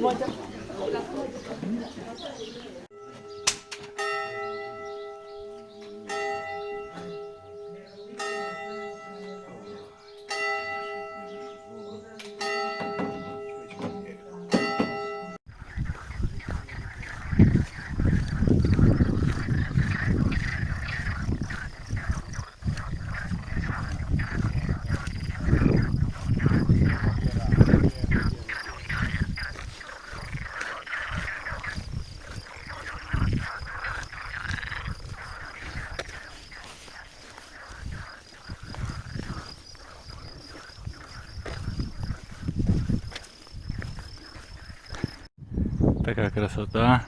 맞아. 맞아. Така красота.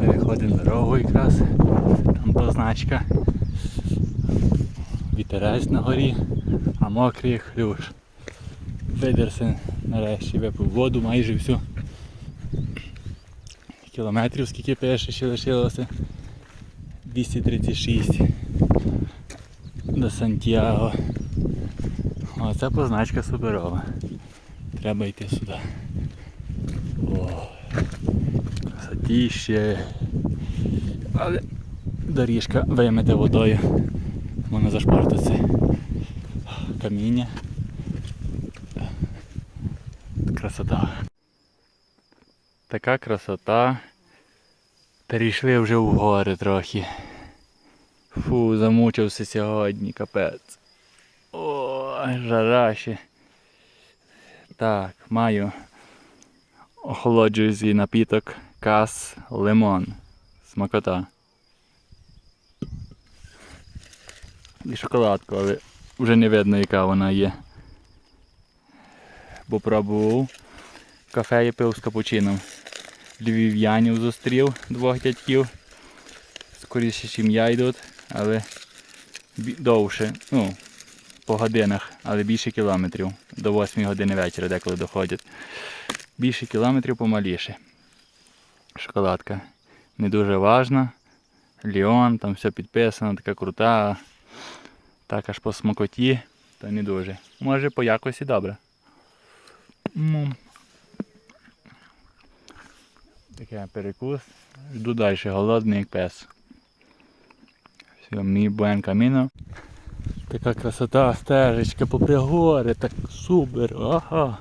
Переходимо дорогу якраз. Там позначка. Вітерець на горі, а мокрий хлюш. Федерсен нарешті випив воду майже всю. Кілометрів скільки пише ще лишилося. 236 до Сантьяго. Оце позначка суперова. Треба йти сюди. О, красотіще. Але доріжка вимите водою. Можна зашпортитися. Каміння. Красота. Така красота. Перейшли вже в гори трохи. Фу, замучився сьогодні, капець. О, жара. Так, маю охолоджую свій напіток кас лимон. Смакота. І шоколадку, але вже не видно, яка вона є. Бо пробував кафе і пив з капучином. Львів'янів зустрів двох дядьків. Скоріше, ніж я йдуть, але довше. Ну, по годинах, але більше кілометрів. До 8 години вечора деколи доходять. Більше кілометрів помаліше. Шоколадка. Не дуже важна. Ліон, там все підписано, така крута. Так аж по смакоті, то не дуже. Може по якості добре. Ну. Таке перекус. Жду далі голодний як пес. Все, мій буен каміно. Така красота, стежечка попри гори, так супер. Ага.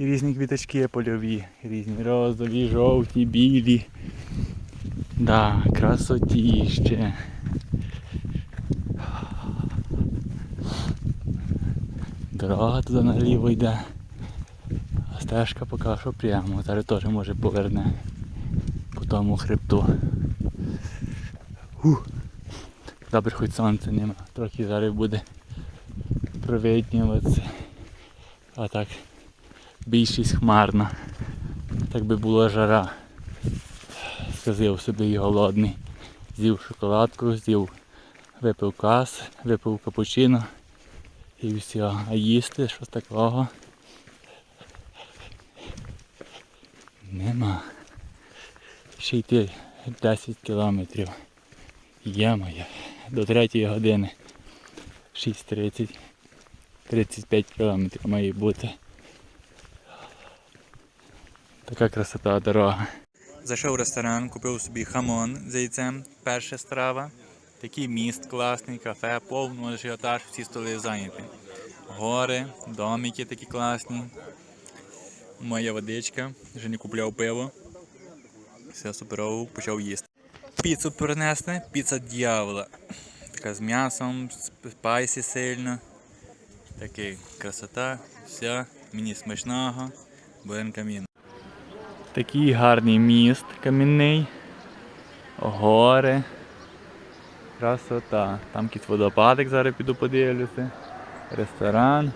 Такі різні квіточки польові, різні розові, жовті, білі. Да, красотіще. Дорога туди наліво йде. А стежка поки що прямо. Зараз теж може поверне по тому хребту. Ух. Добре, хоч сонця нема. Трохи зараз буде провиднюватися. А так більшість хмарна. Так би була жара. Сказав собі голодний. З'їв шоколадку, з'їв випив кас, випив капучино і все. А їсти щось такого. Нема. Ще йти 10 кілометрів. Є моя. До 3 години. 6.30. 35 кілометрів має бути. Така красота дорога. Зайшов в ресторан, купив собі хамон з яйцем, перша страва. Такий міст класний, кафе, повний ажіотаж, всі столи зайняті. Гори, домики такі класні. Моя водичка, вже не купляв пиво. Все суперово, почав їсти. Піцу принесли, піца дьявола. Така з м'ясом, спайсі сильно. Такий красота, все, мені смачного, будем камін. Такий гарний міст камінний. Гори. Красота. Там якийсь водопадик зараз піду подивлюся. Ресторан.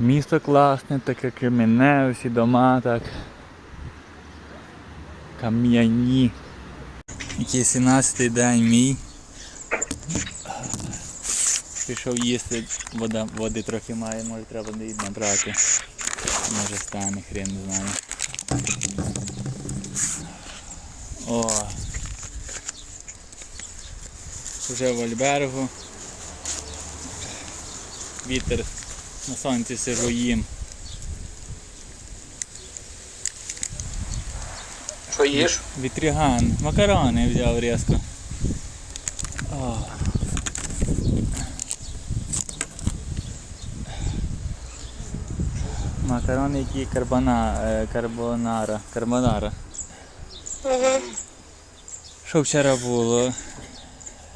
Місто класне, таке кам'яне, всі дома так. Кам'яні. Який 17-й день мій. Пішов їсти, вода, води трохи має, може треба набрати. Може стане, хрен не знаю. О. Вже в Альбергу. Вітер На сонці сижу їм. Що їш? Вітріган. Макарони взяв різко. Макарони, які карбона, е, карбонара. Карбонара. Що вчора було?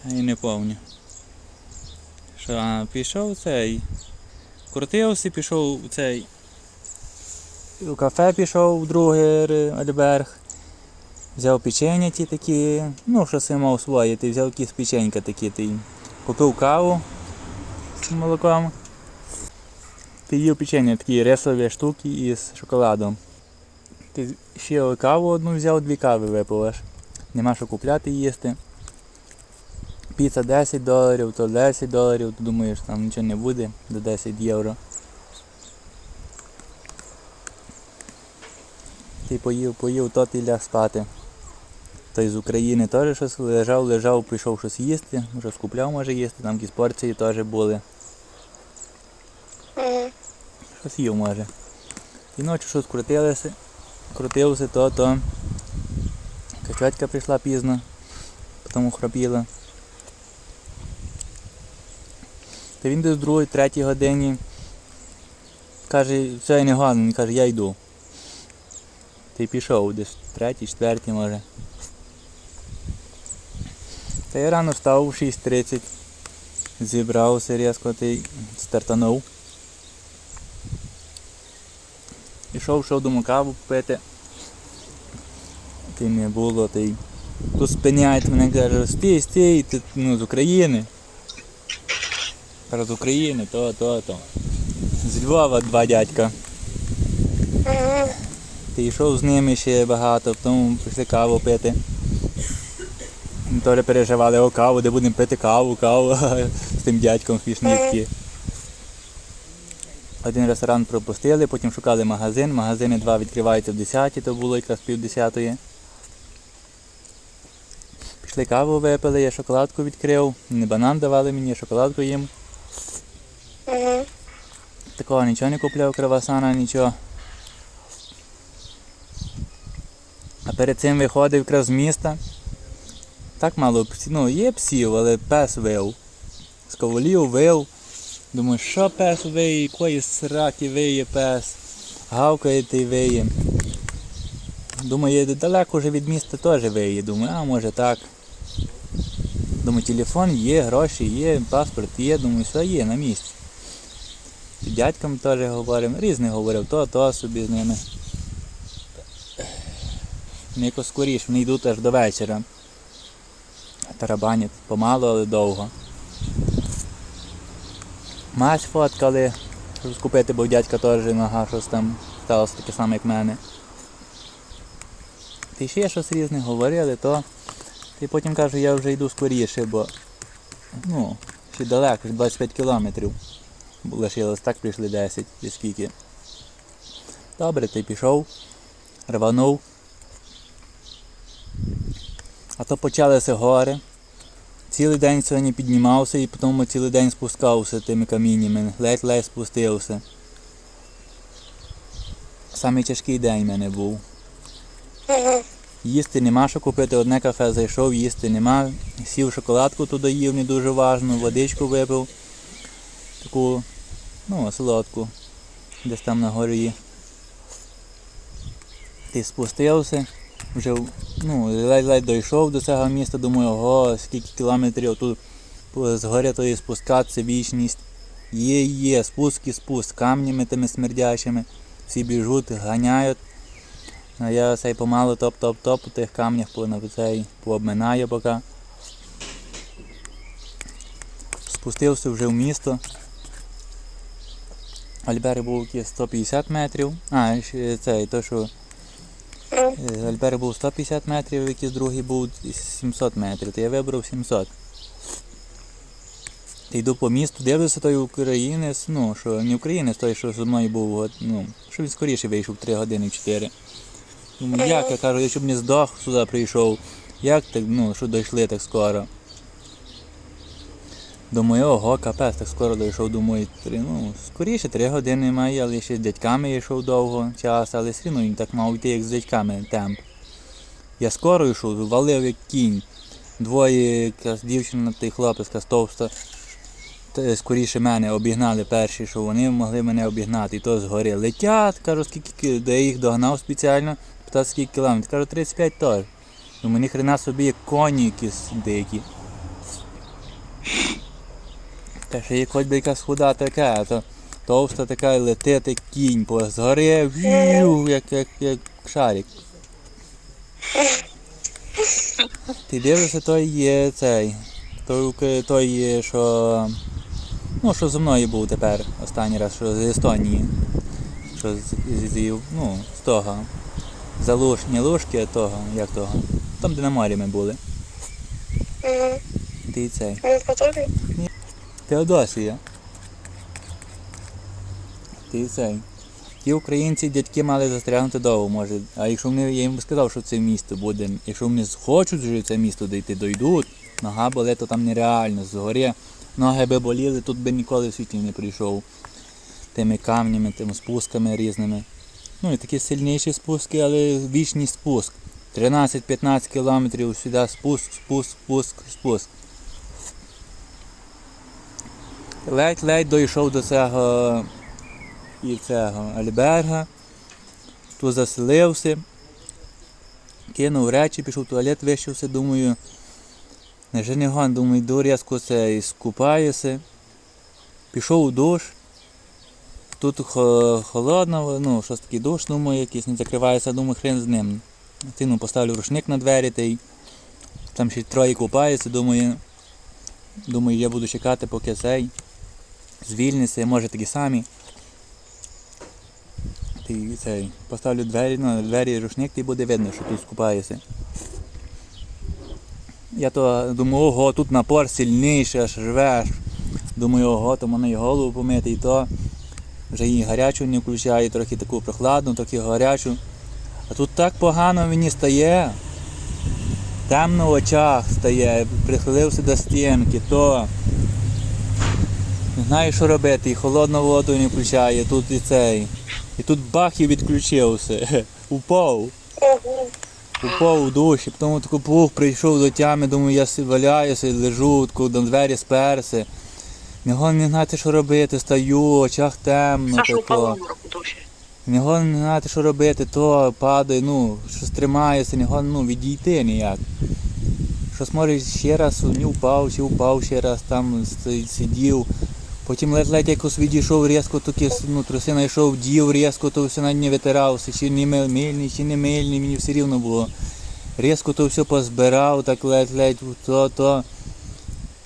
Я не пам'ятаю. Що, а, пішов цей. Крутився, пішов цей. У кафе пішов в другий альберг. Взяв печення ті такі, ну що си мав своє, ти взяв якісь печенька такі, ти купив каву з молоком. Ти їв печення такі ресові штуки із шоколадом. Ти ще каву одну взяв, дві кави випив. Нема що купляти їсти. Піца 10 доларів, то 10 доларів, ти думаєш, там нічого не буде до 10 євро. Ти поїв, поїв, то ти ляг спати. Той з України теж щось лежав, лежав, прийшов щось їсти, вже скупляв може їсти, там якісь порції теж були. Щось їв може. І ночі щось крутилося, крутився, то, то. Качатка прийшла пізно, потім хропіла. Та він десь в другій, третій годині каже, все я не годен, він каже, я йду. Ти пішов десь третій, четвертій може. Та я рано встав у 6.30, зібрався різко та й стартанув. Пішов, йшов до каву пити. Ти не було, й тут спиняють мене, каже, стій, стій, ти ну, з України. З України, то, то, то. З Львова два дядька. Ти йшов з ними ще багато, потім пішли каву пити. Ми Теж переживали о каву, де будемо пити каву, каву з тим дядьком фішнітки. Один ресторан пропустили, потім шукали магазин. Магазини два відкриваються в 10, то було якраз пів десятої. Пішли каву випили, я шоколадку відкрив. Не банан давали мені, я шоколадку їм. Такого нічого не купляв, кровасана, нічого. А перед цим виходив якраз з міста. Так мало псів, ну є псів, але пес вив. З ковалів вив. Думаю, що пес виє, якої сраки виє пес. Гавкає та й виє. Думаю, далеко вже від міста теж виє. Думаю, а може так. Думаю, телефон є, гроші є, паспорт є, думаю, все є на місці. І дядькам теж говорив, різних говорив, то, то собі з ними. Вони якось скоріше, вони йдуть аж до вечора. Тарабанять помало, але довго. Мать фоткали, щоб скупити, бо дядька теж нога щось там сталося таке саме, як в мене. Ти ще щось різне говорили, то ти потім кажу, я вже йду скоріше, бо ну, ще далеко, ж 25 кілометрів лишилось, так прийшли 10, чи скільки. Добре, ти пішов, рванув. А то почалися гори. Цілий день сьогодні піднімався і потім цілий день спускався тими каміннями. Ледь-ледь спустився. Самий тяжкий день в мене був. Їсти нема що купити, одне кафе зайшов, їсти нема. Сів шоколадку туди їв, не дуже важно, водичку випив. Таку, ну, солодку. Десь там на горі. Ти спустився, вже ну, ледь-ледь дійшов до цього міста, думаю, ого, скільки кілометрів тут з гори тої спускатися вічність. Є, є, спуск і спуск, камнями тими смердячими. Всі біжуть, ганяють. А я цей помалу топ-топ-топ по тих камнях цей, пообминаю поки. Спустився вже в місто. Альбери був 150 метрів. А, цей, то що Альбер був 150 метрів, якийсь другий був 700 метрів, то я вибрав 700. Та йду по місту, дивлюся той українець, ну, що не українець, той, що зі мною був, ну, що він скоріше вийшов 3 години 4. Думаю, як я кажу, я щоб не здох сюди прийшов. Як так, ну, що дійшли так скоро? Думаю, ого, капець, так скоро дійшов, думаю, три, ну, скоріше, три години має, але ще з дядьками йшов довго час, але все одно так мав йти, як з дядьками темп. Я скоро йшов, валив як кінь. Двоє, якась дівчина та хлопець, товста, скоріше мене обігнали перші, що вони могли мене обігнати. І то згори летять, кажу, скільки, де їх догнав спеціально, питав, скільки кілометрів. Кажу, 35 теж. Думаю, ні хрена собі як коні якісь дикі. Та ще би якась худа така, то товста така і летить як кінь, по згори, в'ю, як, як, як шарик. Ти дивишся, той є цей. Той, той є, що. Ну, що зі мною був тепер останній раз, що з Естонії. Що з, з, з- ну, з того. За луж, не лужки, а того, як того. Там, де на морі ми були. Ти цей. В Потові? Теодосія. Ти цей. Ті українці дядьки мали застрягнути довго, може. А якщо вони, я їм сказав, що це місто буде. Якщо вони хочуть вже це місто дійти, дойдуть, нога болить, то там нереально. Згорі ноги би боліли, тут би ніколи в світі не прийшов. Тими камнями, тими спусками різними. Ну і такі сильніші спуски, але вічний спуск. 13-15 кілометрів сюди спуск, спуск, спуск, спуск. Ледь-ледь дійшов до цього і цього Альберга. Тут заселився, кинув речі, пішов в туалет, вищився, думаю, не гон, думаю, йду різко це і скупаюся. Пішов у душ. Тут холодно, ну, щось такий душ, думаю, якийсь не закривається, думаю, хрен з ним. Тину поставлю рушник на двері, та й там ще троє купаються, думаю, думаю, я буду чекати, поки цей звільниться, може такі самі. Ти цей, поставлю двері, ну, двері рушник, і буде видно, що тут скупаєшся. Я то думаю, ого, тут напор сильніший, аж живеш. Думаю, ого, то мене і голову помити, і то. Вже і гарячу не включаю, трохи таку прохладну, трохи гарячу. А тут так погано мені стає. Темно в очах стає, прихилився до стінки, то не знаю, що робити, і холодну воду не включає, тут і цей. І тут бах і відключився. Упав. Упав у душі, потім таку пух прийшов до тями, думаю, я валяюся, лежу, таку до двері сперся. Його не знати, що робити, стаю, в очах темно. Саша упала в душі. Його не знати, що робити, то падає, ну, щось тримається, його ну, відійти ніяк. Щось може ще раз не впав, чи впав ще раз, там сидів. Потім ледь-ледь якось відійшов різко, таки ну, труси знайшов, дів різко, то все навіть не витирався, чи не мильний, чи не мильний, мені все рівно було. Різко то все позбирав, так ледь-ледь, то, то.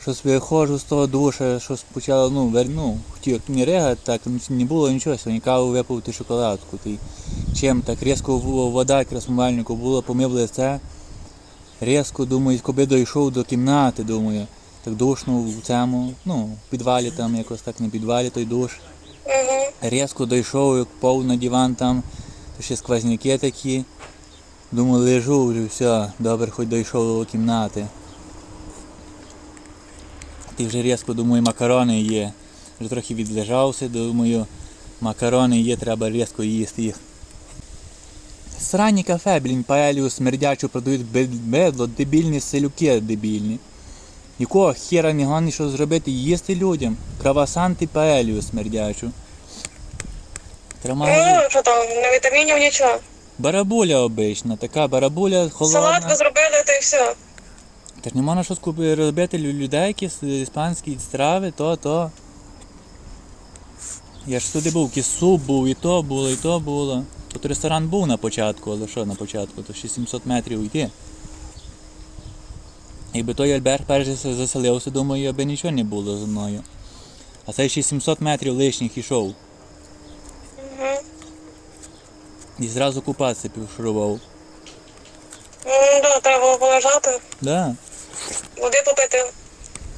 Щось виходжу з того душа, щось почало, ну, вер, ну, хотів не ригати, так ну, не було нічого, сьогодні каву випив ти шоколадку. Ти. Чим так різко вода якраз в умивальнику була, помив лице. Різко, думаю, коли дійшов до кімнати, думаю, так душно в цьому, ну, в підвалі там якось так не підвалі той душ. Різко дійшов, як пов на диван там, то ще сквозняки такі. Думаю, лежу вже все, добре, хоч дійшов до кімнати. Ти вже різко, думаю, макарони є. Вже трохи відлежався, думаю, макарони є, треба різко їсти їх. Срані кафе, блін, паелю смердячу продають бедло, дебільні селюки дебільні. Нікого хера не гони, що зробити, їсти людям. Кравасан ти паелю смердячу. Магазин. Ну, що там, на вітамінів нічого. Барабуля обична, така барабуля холодна. Салат ви зробили, та й все. Та ж не можна щось купи- робити людей, якісь іспанські страви, то, то. Я ж туди був, суп був, і то було, і то було. Тут ресторан був на початку, але що на початку, то ще 700 метрів йти. Якби той Альберт перший заселився, думаю, аби нічого не було зі мною. А цей ще 700 метрів лишніх ішов. І зразу купатися пішурував. Ну, да, треба було полежати, Да. води попити,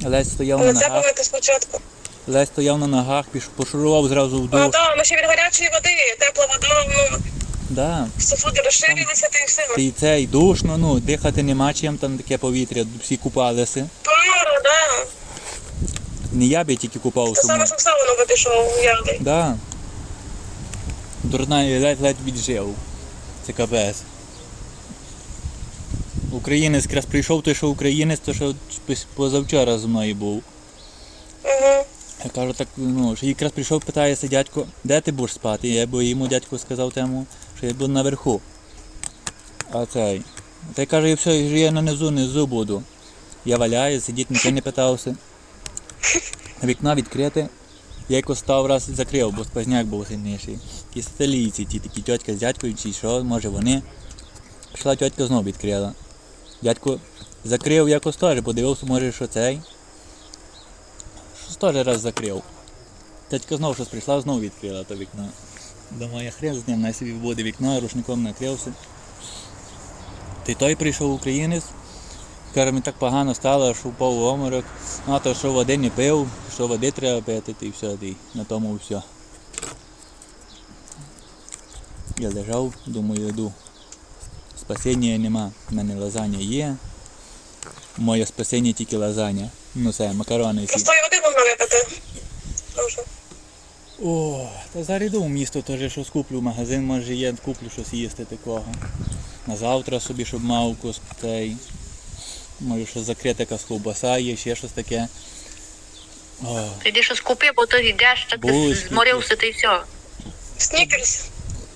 Лесь стояв на ногах, помити спочатку. Лесь стояв на ногах, піш- пошурував зразу в А, душ. так, ми ще від гарячої води, тепла вода, ну, Да. софуди розширилися, та й все. І це і душно, ну, дихати нема чим, там таке повітря, всі купалися. Пара, да. Не я би тільки купав Це суму. саме що воно би пішов явний. Да. Дурна ледь-ледь віджив. Це капець. Українець якраз прийшов, той, що українець, то що позавчора зі мною був. Я кажу, так, ну, що якраз прийшов, питається дядько, де ти будеш спати? Я бо йому дядько сказав тому, що я буду наверху. А цей. Та й каже, все, я нанизу, низу буду. Я валяю, сидіть, нічого не питався. Вікно відкрите. Я якось став раз закрив, бо сквозняк був сильніший. Ті столійці, ті такі тьотька з дядькою, чи що, може вони. Пішла тьотька знову відкрила. Дядько закрив якось теж, подивився, може, що цей. Щось раз закрив. Тетька знову щось прийшла, знову відкрила то вікно. Думаю, я хрен з ним, на собі буде вікно, рушником накрився. Й той прийшов українець. Каже, мені так погано стало, що впав в оморок. А то що води не пив, що води треба пити, і все, і на тому все. Я лежав, думаю, йду. Спасіння нема. У мене лазання є. Моє спасіння тільки лазання. Ну це, макарони всі. Простої води можна випити. Дуже. О, та зараз йду в місто теж щось куплю, в магазин може є, куплю щось їсти такого. На завтра собі, щоб мав кус цей. Може щось закрита якась ковбаса є, ще щось таке. О, Ти йди щось купи, бо то йдеш, так Булочки зморився ти і все. Снікерс.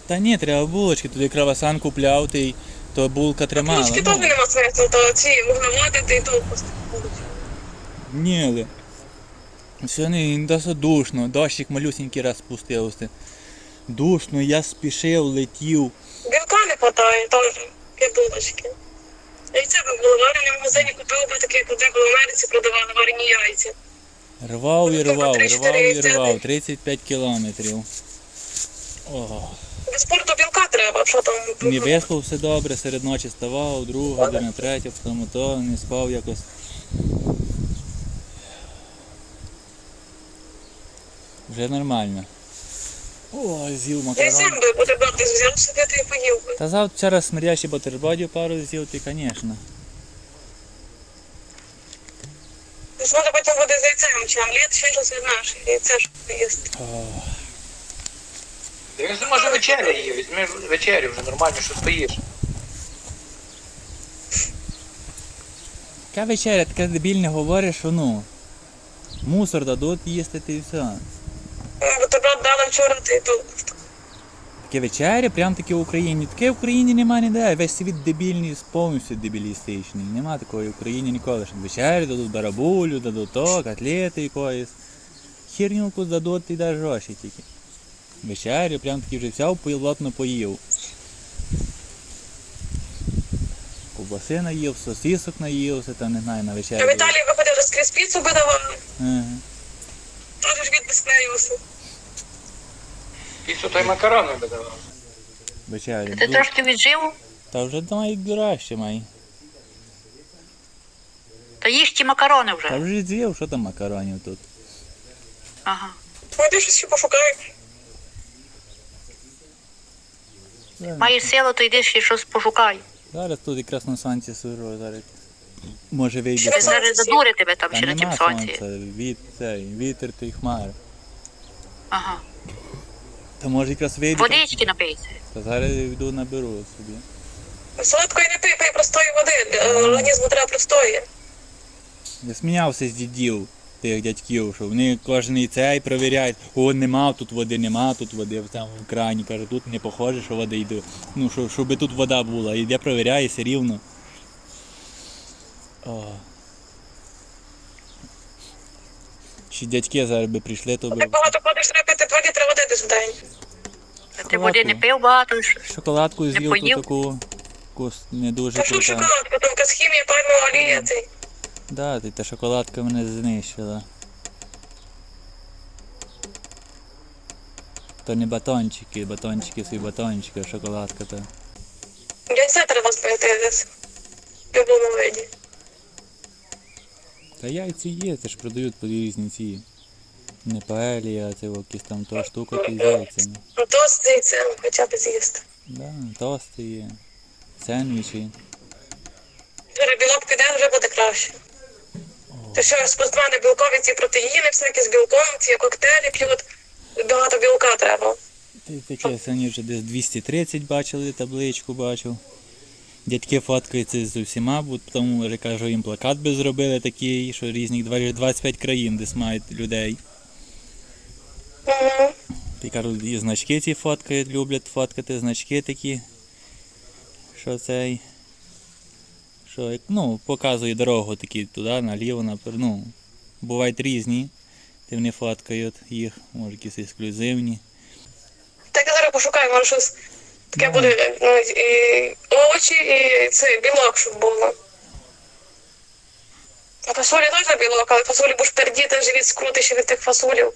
Та ні, треба булочки, туди кравасан купляв, ти, то булка тримала. Булочки ну. теж нема смислу, то ці вуглеводи, ти і то просто Ні, але сьогодні досить душно, дощик малюсенький раз спустився. Душно, я спішив, летів. Білка не хватає теж, як булочки. Яйця би було варені в магазині, купив би такі, куди в Америці продавали варені яйця. Рвав і Ну, рвав, рвав і рвав. 35 кілометрів. Ого. Без спорту білка треба, що там. Не виспався добре, серед ночі ставав, друга, година, третя, потім то, не спав якось. Вже нормально. О, з'їв Я й сам би бутерброд десь взяв собі та й поїв би. Та завтра вчора смердящі бутербродів пару з'їв, ти, звісно. Може потім буде з яйцем, чи омлет, ще щось від наших. Яйце ж їсти. Він же може вечеря її, візьми вечерю вже нормально, що стоїш. Яка вечеря, таке дебільне говориш, що ну. Мусор дадуть їсти ти і все. Бутерброд дали вчора, та тут. Таке вечеря, прям таке в Україні. Таке в Україні нема ніде. Весь світ дебільний, повністю дебілістичний. Нема такої в Україні ніколи. Щоб вечерю дадуть барабулю, дадуть то, котлети якоїсь. Херню якусь дадуть і дасть гроші тільки. Вечерю, прям таки вже взяв, пилотно поїв. Ковбаси наїв, сосисок наївся, там не знаю, на А вечерю. в Італії виходив розкрізь піцу би давали. Ага. Теж ж від безклеювався. Піцу той макарони видавав. Вечерю. Ти трошки віджив, Та вже дуращі май. та їж ті макарони Та вже. вже з'їв, що там макаронів тут. Ага. Пойди щось ще пошукай. Маєш силу, то йди ще щось пошукай. Зараз тут якраз на сонці сижу, зараз. Може вийде. Ти зараз задури тебе там Та ще на тім нема сонці. сонця, цей, вітер той хмар. Ага. Та може якраз вийде. Водички напийся. Та зараз йду наберу собі. Солодкої не пий, пий простої води. Для Організму треба простої. Я сміявся з дідів тих дядьків, що вони кожен цей перевіряють, о, нема тут води, нема тут води, там в крані. Каже, тут не похоже, що вода йде. Ну, що, щоб тут вода була. І я перевіряю все рівно. О. Чи дядьки зараз би прийшли, то би Так багато ходиш, треба пити 2 літри води десь в день. Ти води не пив багато. шоколадку з'їв ту поїв? таку. Таку не дуже Та що крута. шоколадка, там якась хімія, пальмова олія. цей. Да, ти та шоколадка мене знищила. То не батончики, батончики свій батончики, а шоколадка то. Яйця треба спити десь. В будь-якому виді. Та яйці є, це ж продають по різні ці. Не паелі, а це якісь там то штука з яйцями. Ну то з хоча б з'їсти. Да, тости є. Сендвічі. Білок піде, вже буде краще. То що спортсмени білкові ці протеїни, всякі з білком, ці коктейлі п'ють, багато білка треба. Ти таке сьогодні вже десь 230 бачили, табличку бачив. Дядьки фоткаються з усіма, бо тому вже кажу, їм плакат би зробили такий, що різних 25 країн десь мають людей. І кажуть, і значки ці фоткають, люблять фоткати, значки такі. Що цей. Що, ну, показує дорогу такі туди, наліво, напер, ну, бувають різні. Ти вони фоткають їх, може якісь ексклюзивні. Так я зараз пошукаю, може щось таке буде ну, і овочі, і це білок, щоб було. А фасолі теж білок, але фасолі будеш пердіти, живіт скрутиш від тих фасолів.